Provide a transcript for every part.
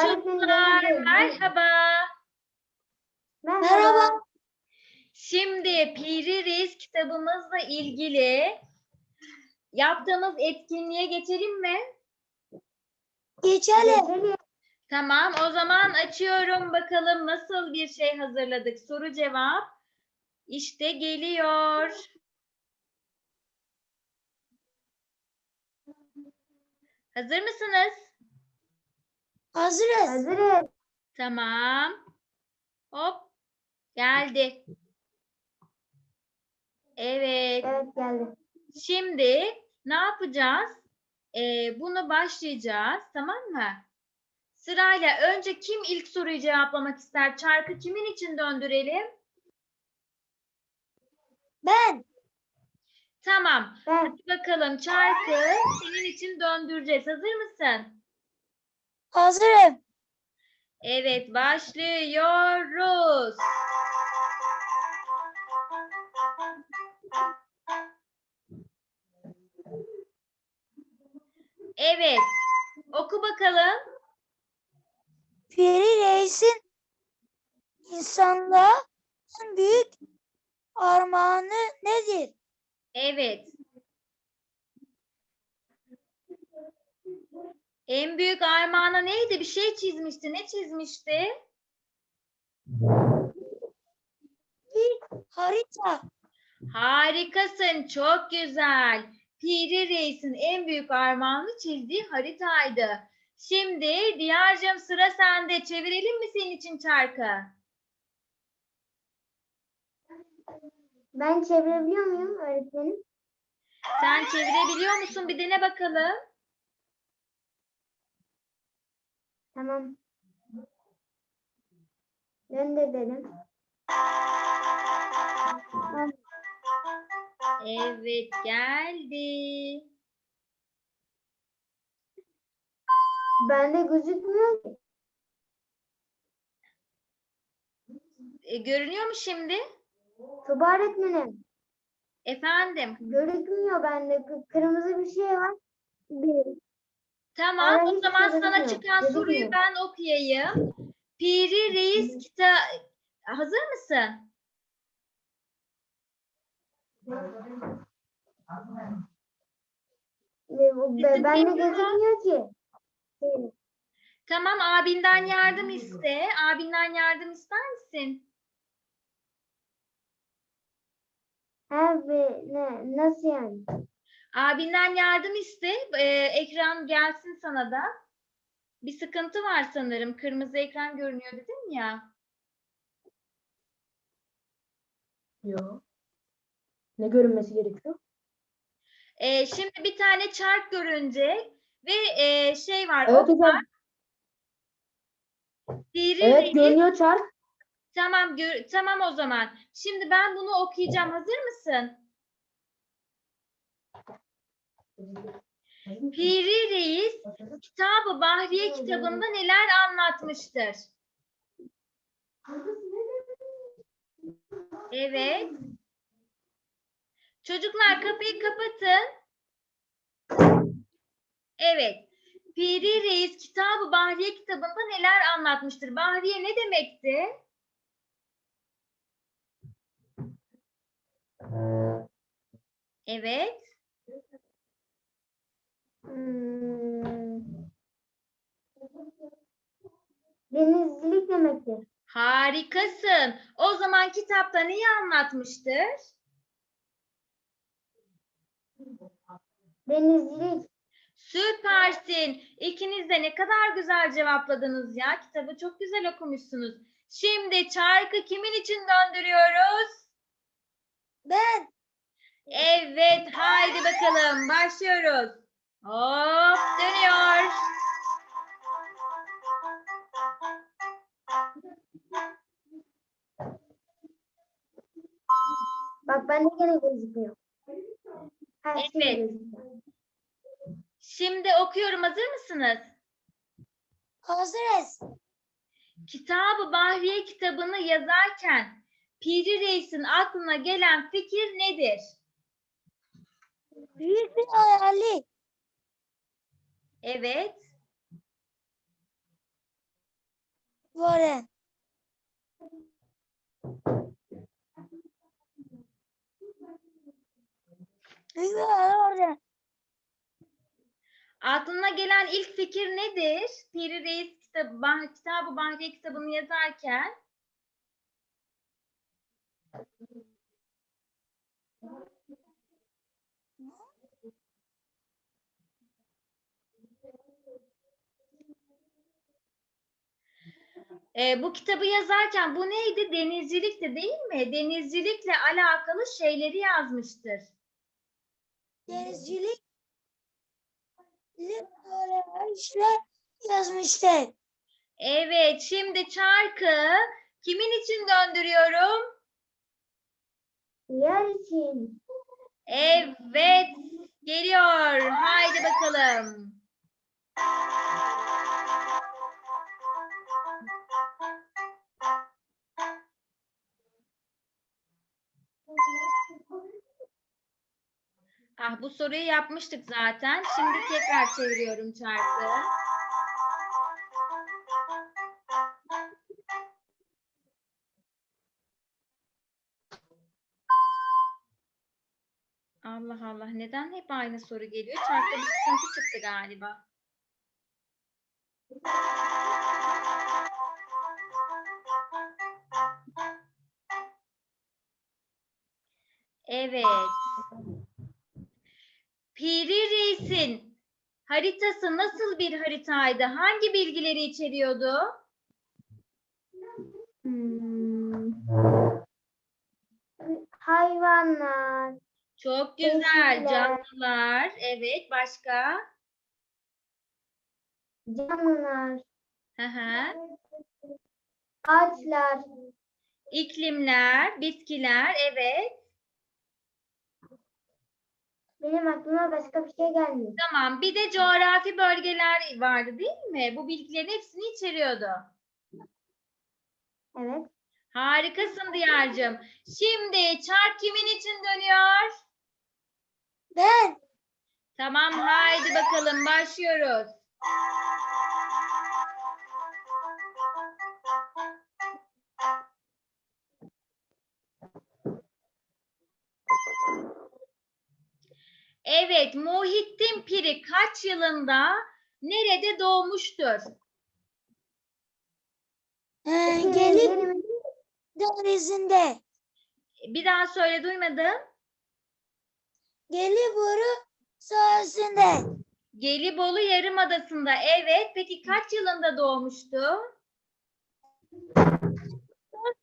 Çocuklar merhaba. Merhaba. Şimdi Piri Reis kitabımızla ilgili yaptığımız etkinliğe geçelim mi? Geçelim. Tamam o zaman açıyorum bakalım nasıl bir şey hazırladık. Soru cevap işte geliyor. Hazır mısınız? Hazırız. Hazırız. Tamam. Hop geldi. Evet. Evet geldi. Şimdi ne yapacağız? Ee, bunu başlayacağız, tamam mı? Sırayla önce kim ilk soruyu cevaplamak ister? Çarkı kimin için döndürelim? Ben. Tamam. Ben Hadi bakalım çarkı senin için döndüreceğiz. Hazır mısın? Hazırım. Evet, başlıyoruz. Evet. Oku bakalım. Piri Reis'in insanlığa en büyük armağanı nedir? Evet. En büyük armağanı neydi? Bir şey çizmişti. Ne çizmişti? Bir harita. Harikasın. Çok güzel. Piri Reis'in en büyük armağanı çizdiği haritaydı. Şimdi Diyar'cığım sıra sende. Çevirelim mi senin için çarkı? ben çevirebiliyor muyum öğretmenim? Sen çevirebiliyor musun? Bir dene bakalım. Tamam. Döndür dedim. Tamam. Evet geldi. Bende gözükmüyor ki. E, görünüyor mu şimdi? Tuba öğretmenim. Efendim. Gözükmüyor bende. Kı- Kırmızı bir şey var. Bir. Tamam, Aa, o zaman sana çıkan soruyu gözükmüyor. ben okuyayım. Piri Reis kita hazır mısın? Ve bu- Sesin be- Bende geliyor mu? gözükmüyor ki. Tamam, abinden yardım iste. Abinden yardım ister misin? Abi ne nasıl yani? Abinden yardım iste. Ee, ekran gelsin sana da. Bir sıkıntı var sanırım. Kırmızı ekran görünüyor dedim ya. Yok. Ne görünmesi gerekiyor? Ee, şimdi bir tane çark görünecek ve e, şey var. Evet o hocam. Piri Evet Reis- görünüyor çark. Tamam, gör- tamam o zaman. Şimdi ben bunu okuyacağım. Hazır mısın? Piri Reis Kitabı Bahriye kitabında neler anlatmıştır? Evet. Çocuklar kapıyı kapatın. Evet. Piri Reis Kitabı Bahriye kitabında neler anlatmıştır? Bahriye ne demekti? Evet. Hmm. Denizcilik demektir. Harikasın. O zaman kitapta neyi anlatmıştır? Denizcilik. Süpersin. İkiniz de ne kadar güzel cevapladınız ya. Kitabı çok güzel okumuşsunuz. Şimdi çarkı kimin için döndürüyoruz? Ben. Evet, haydi bakalım. Başlıyoruz. Hop, dönüyor. Bak bende gene gözükmüyor. Her şey Evet. gözüküyor. Şimdi okuyorum. Hazır mısınız? Hazırız. Kitabı Bahriye kitabını yazarken Piri Reis'in aklına gelen fikir nedir? Büyük bir hayali. Evet. Büyük öğren. Aklına gelen ilk fikir nedir? Piri Reis kitabı, bah, kitabı Bahriye kitabını yazarken Ee, bu kitabı yazarken bu neydi? Denizcilikti değil mi? Denizcilikle alakalı şeyleri yazmıştır. Denizcilik işler yazmışlar. Evet, şimdi çarkı kimin için döndürüyorum? Yer için. Evet, geliyor. Haydi bakalım. Ah, bu soruyu yapmıştık zaten. Şimdi tekrar çeviriyorum çarkı. Allah Allah, neden hep aynı soru geliyor? Çarkta bir sıkıntı çıktı galiba. Evet. Piri Reis'in haritası nasıl bir haritaydı? Hangi bilgileri içeriyordu? Hmm. Hayvanlar, Çok güzel. Yeşiller. Canlılar. Evet. Başka? canlılar, Hı hı. ağaçlar, İklimler, bitkiler. Evet. Benim aklıma başka bir şey gelmiyor. Tamam. Bir de coğrafi bölgeler vardı değil mi? Bu bilgilerin hepsini içeriyordu. Evet. Harikasın Diyar'cığım. Şimdi çark kimin için dönüyor? Ben Tamam haydi bakalım başlıyoruz. Evet, Muhittin Piri kaç yılında nerede doğmuştur? e, Peki, gelip denizinde Bir daha söyle duymadım. Gelibolu sahasında Gelibolu Yarımadası'nda. Evet, peki kaç yılında doğmuştu?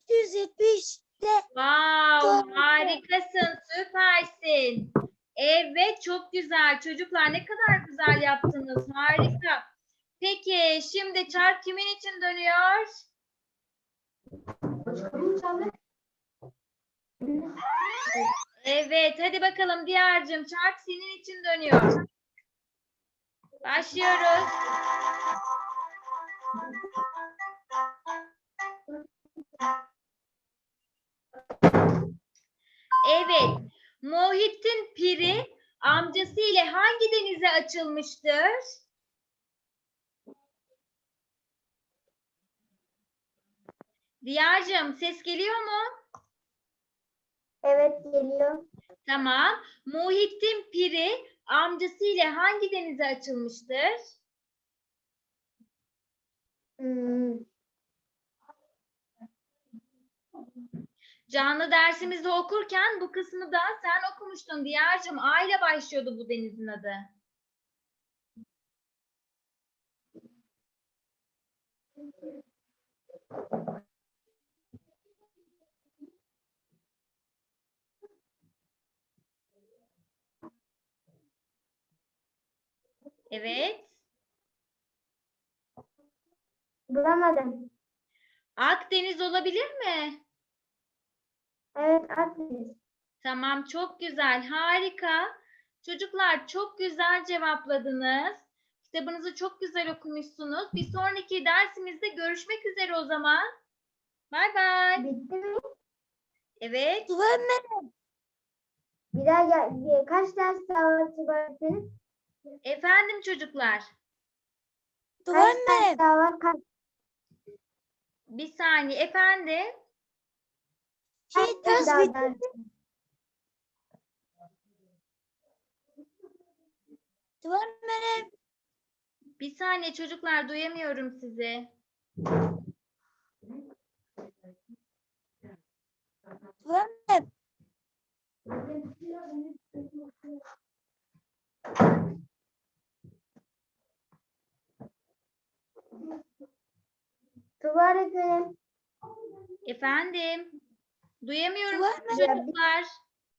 470'te Wow, harikasın, süpersin. Evet, çok güzel. Çocuklar ne kadar güzel yaptınız. Harika. Peki, şimdi çark kimin için dönüyor? Evet, hadi bakalım Diyar'cığım. Çark senin için dönüyor. Başlıyoruz. Evet, Muhittin Piri amcası ile hangi denize açılmıştır? Diyar'cığım ses geliyor mu? Evet geliyor. Tamam. Muhittin Piri amcası ile hangi denize açılmıştır? Hmm. Canlı dersimizde okurken bu kısmı da sen okumuştun Diyar'cığım. A ile başlıyordu bu denizin adı. Evet. Bulamadım. Akdeniz olabilir mi? Evet Akdeniz. Tamam, çok güzel, harika. Çocuklar çok güzel cevapladınız. Kitabınızı çok güzel okumuşsunuz. Bir sonraki dersimizde görüşmek üzere o zaman. Bay bay. Bitti mi? Evet. Güvenme. Bir daha gel. Kaç ders daha var Tuba öğretmenim? Efendim çocuklar. Kaç ders daha var? Kaç? Bir saniye efendim. Şey bitti. da- Öğretmenim. Bir saniye çocuklar duyamıyorum sizi. Öğretmenim. Tuba öğretmenim. Efendim. Duyamıyorum mı? çocuklar.